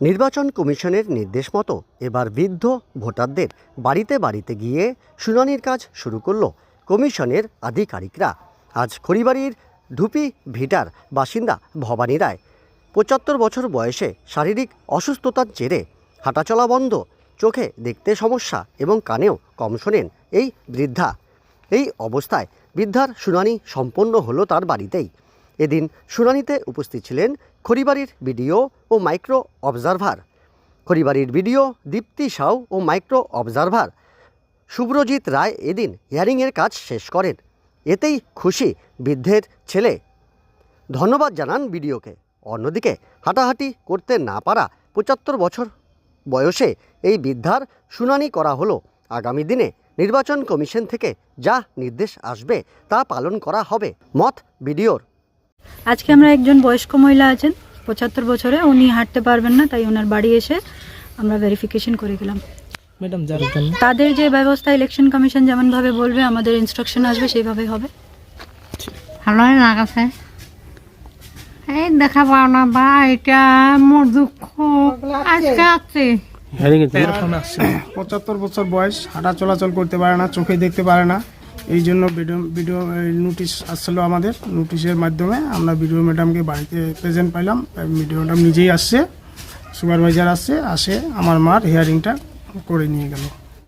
নির্বাচন কমিশনের নির্দেশ মতো এবার বৃদ্ধ ভোটারদের বাড়িতে বাড়িতে গিয়ে শুনানির কাজ শুরু করল কমিশনের আধিকারিকরা। আজ খড়িবাড়ির ঢুপি ভিটার বাসিন্দা ভবানী রায় পঁচাত্তর বছর বয়সে শারীরিক অসুস্থতার জেরে হাঁটাচলা বন্ধ, চোখে দেখতে সমস্যা এবং কানেও কম শোনেন এই বৃদ্ধা। এই অবস্থায় বৃদ্ধার শুনানি সম্পন্ন হলো তার বাড়িতেই। এদিন শুনানিতে উপস্থিত ছিলেন খড়িবাড়ির বিডিও ও মাইক্রো অবজারভার। খড়িবাড়ির বিডিও দীপ্তি সাউ ও মাইক্রো অবজারভার। শুভ্রজিৎ রায় এদিন হিয়ারিংয়ের কাজ শেষ করেন। এতেই খুশি বৃদ্ধের ছেলে। ধন্যবাদ জানান বিডিওকে। অন্যদিকে হাঁটাহাঁটি করতে না পারা পঁচাত্তর বছর বয়সে এই বৃদ্ধার শুনানি করা হলো। আগামী দিনে নির্বাচন কমিশন থেকে যা নির্দেশ আসবে তা পালন করা হবে। মত বিডিওর। আজকে আমরা একজন বয়স্ক মহিলা আছেন পঁচাত্তর বছরে। উনি হাঁটতে পারবেন না তাই ওনার বাড়ি এসে আমরা ভেরিফিকেশন করে গেলাম। ম্যাডাম যার জন্য? তাদের যে ব্যবস্থা ইলেকশন কমিশন যেমনভাবে বলবে আমাদের ইনস্ট্রাকশন আসবে সেইভাবে হবে। ভালো লাগাছে। এই দেখা পাও না বা এটা মোর দুঃখ। আজকে আছে। আসছে। পঁচাত্তর বছর বয়স হাঁটা চলাচল করতে পারে না চোখে দেখতে পারে না। এই জন্য বিডিও বিডিও নোটিশ আসছিল আমাদের নোটিশের মাধ্যমে আমরা বিডিও ম্যাডামকে বাড়িতে প্রেজেন্ট পাইলাম বিডিও ম্যাডাম নিজেই আসছে সুপারভাইজার আসছে, আসে আমার মার হিয়ারিংটা করে নিয়ে গেল।